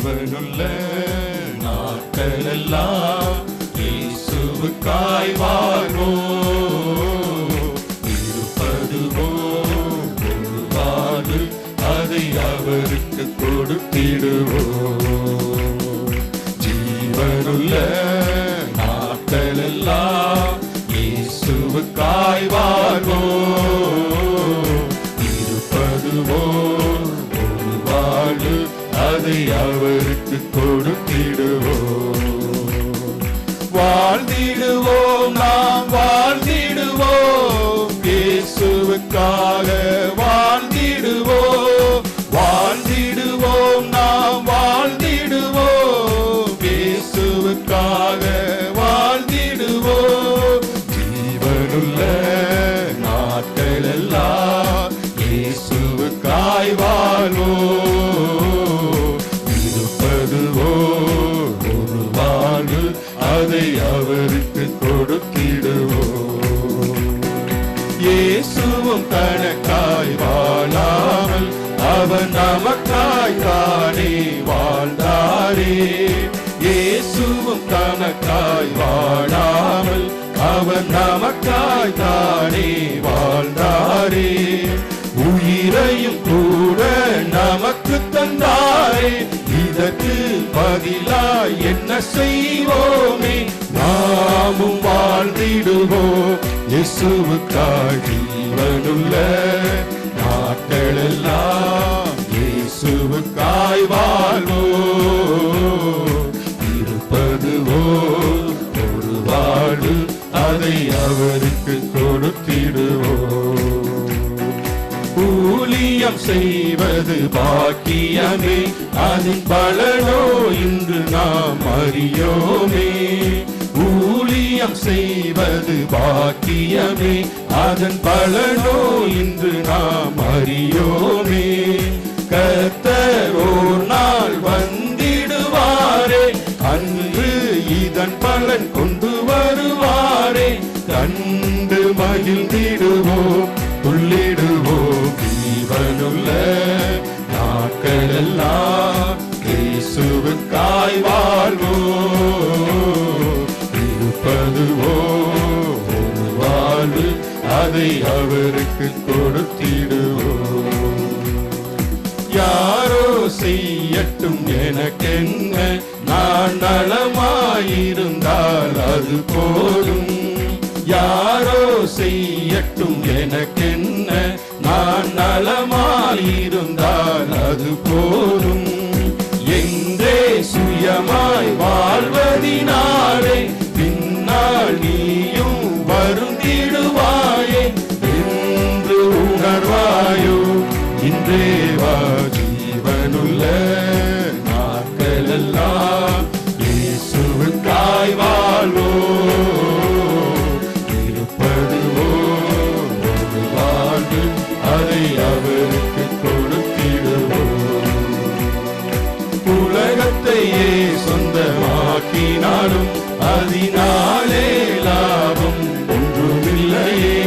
ஜீவனுள்ள நாட்களெல்லாம் இயேசுவுக்காய் வாழ்வோ இருப்பதுவோ? ஒரு அதை அவருக்கு கொடுத்திடுவோ? ஜீவனுள்ள நாட்களெல்லாம் இயேசுவுக்காய் அதை அவருக்கு கொடுத்திடுவோம். வாழ்ந்திடுவோம் நாம் வாழ்ந்திடுவோம். இயேசுவுக்காக வாழ்ந்திடுவோம். வாழ்ந்திடுவோம் நாம். அதை அவருக்கு கொடுத்திடுவோம். இயேசுவும் தனக்காய் வாழாமல் அவர் நமக்காய் தானே வாழ்ந்தாரே. இயேசுவும் தனக்காய் வாழாமல் அவர் நமக்காய் தானே வாழ்ந்தாரே. உயிரையும் கூட நமக்கு தந்தாரே. இதற்கு பதிலாய் என்ன செய்வோம்? நாமும் வாழ்ந்திடுவோம். இயேசுவுக்காய் ஜீவனுள்ள நாட்களெல்லாம் இயேசுவுக்காய் வாழ்வோ இருப்பதுவோ ஒரு வாழ்வு அதை அவருக்கு கொடுத்திடுவோம். ஊழியம் செய்வது பாக்கியமே அதன் பலனோ இன்று நாம் அறியோமே. ஊழியம் செய்வது பாக்கியமே. அதன் பலனோ இன்று நாம் அறியோமே. கர்த்தர் நாள் வந்திடுவாரே. அன்று இதன் பலன் கொண்டு வருவாரே. கண்டு மகிழ்ந்திடு அதை அவருக்கு கொடுத்திடுவோம். யாரோ செய்யட்டும் எனக்கென்ன நான் நலமாயிருந்தால் அது போதும். யாரோ செய்யட்டும் எனக்கென்ன நான் நலமாயிருந்தால் அது போதும். எங்கே சுயமாய் வாழ்வதினாலே தேவா ஜீவனுள்ள நாட்களெல்லாம் இயேசுவுக்காய் வாழ்வோ இருப்பதுவோ ஒரு வாழ்வு அதை அவருக்கு கொடுத்திடுவோம் உலகத்தையே சொந்தமாக்கினாலும் அதனாலே லாபம் ஒன்றுமில்லையே.